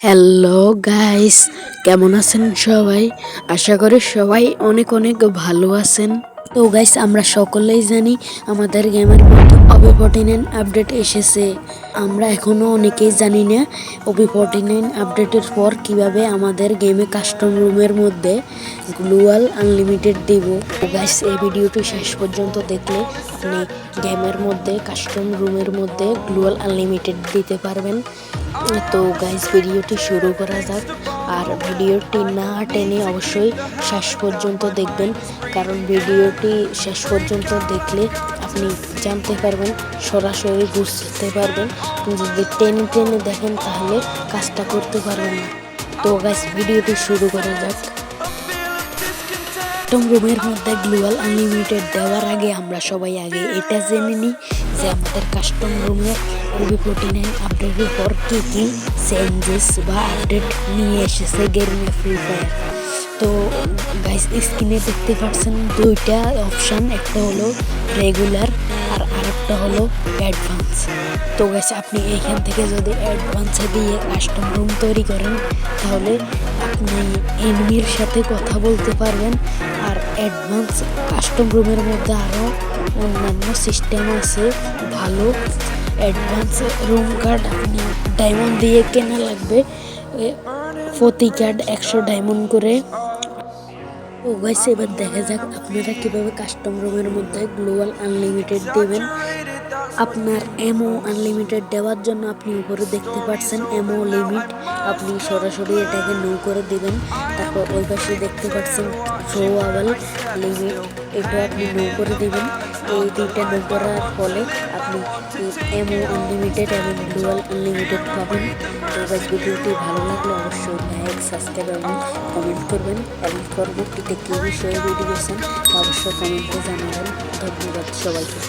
Hello guys কেমন আছেন সবাই? আশা করি সবাই অনেক অনেক ভালো আছেন। তো গাইস আমরা সকলেই জানি আমাদের গেমের মধ্যে আপডেট এসেছে। আমরা এখনও অনেকেই জানি না নাইন আপডেটের পর কীভাবে আমাদের গেমে কাস্টম রুমের মধ্যে গ্লোয়াল আনলিমিটেড দিব। তো গাইস এই ভিডিওটি শেষ পর্যন্ত দেখলে আপনি গেমের মধ্যে কাস্টম রুমের মধ্যে গ্লোয়াল আনলিমিটেড দিতে পারবেন। তো গাইজ ভিডিওটি শুরু করা যাক। আর ভিডিওটি না টেনে অবশ্যই শেষ পর্যন্ত দেখবেন। কারণ ভিডিওটি শেষ পর্যন্ত দেখলে আপনি জানতে পারবেন, সরাসরি বুঝতে পারবেন। যদি টেনে টেনে দেখেন তাহলে কাজটা করতে পারবেন না। তো গাইজ ভিডিওটি শুরু করা যাক। কাস্টম রুমের মধ্যে গ্লোয়াল আনলিমিটেড দেওয়ার আগে আমরা সবাই আগে এটা জেনে নিই যে আমাদের কাস্টম রুমে রুবি ফোর্টি নাইন আপডেটের পর কী কী চেঞ্জেস বা আপডেট নিয়ে এসেছে গেমিংয়ে ফ্রি ফায়ার তো গাইস স্ক্রিনে দেখতে পাচ্ছেন দুইটা অপশান একটা হলো রেগুলার আর আরেকটা হলো অ্যাডভান্স তো গাইস আপনি এইখান থেকে যদি অ্যাডভান্সে দিয়ে কাস্টম রুম তৈরি করেন, তাহলে আপনি এনিমির সাথে কথা বলতে পারবেন। আর অ্যাডভান্স কাস্টম রুমের মধ্যে আরও অন্যান্য সিস্টেম আছে, ভালো। অ্যাডভান্স রুম কার্ড আপনি ডায়মন্ড দিয়ে কেনা লাগবে। প্রতি কার্ড একশো ডায়মন্ড করে। ও গাইস এবার দেখা যাক আপনারা কীভাবে কাস্টম রুমের মধ্যে গ্লোবাল আনলিমিটেড দেবেন। আপনার এমও আনলিমিটেড দেওয়ার জন্য আপনি উপরে দেখতে পাচ্ছেন এমও লিমিট আপনি সরাসরি এটাকে নো করে দিবেন। তারপর ওই পাশে দেখতে পাচ্ছেন থ্রোয়াবল লিমিট এটা আপনি নো করে দিবেন। এই দুইটা নো করার ফলে আপনি এমও আনলিমিটেড এবং গ্লোবাল আনলিমিটেড পাবেন। তো গাইস ভিডিওটি ভালো লাগলে অবশ্যই লাইক সাবস্ক্রাইব এবং কমেন্ট করবেন। এবং পরবর্তীতে কী বিষয়ে ভিডিও দিয়েছেন অবশ্যই কমেন্টে জানাবেন। ধন্যবাদ সবাইকে।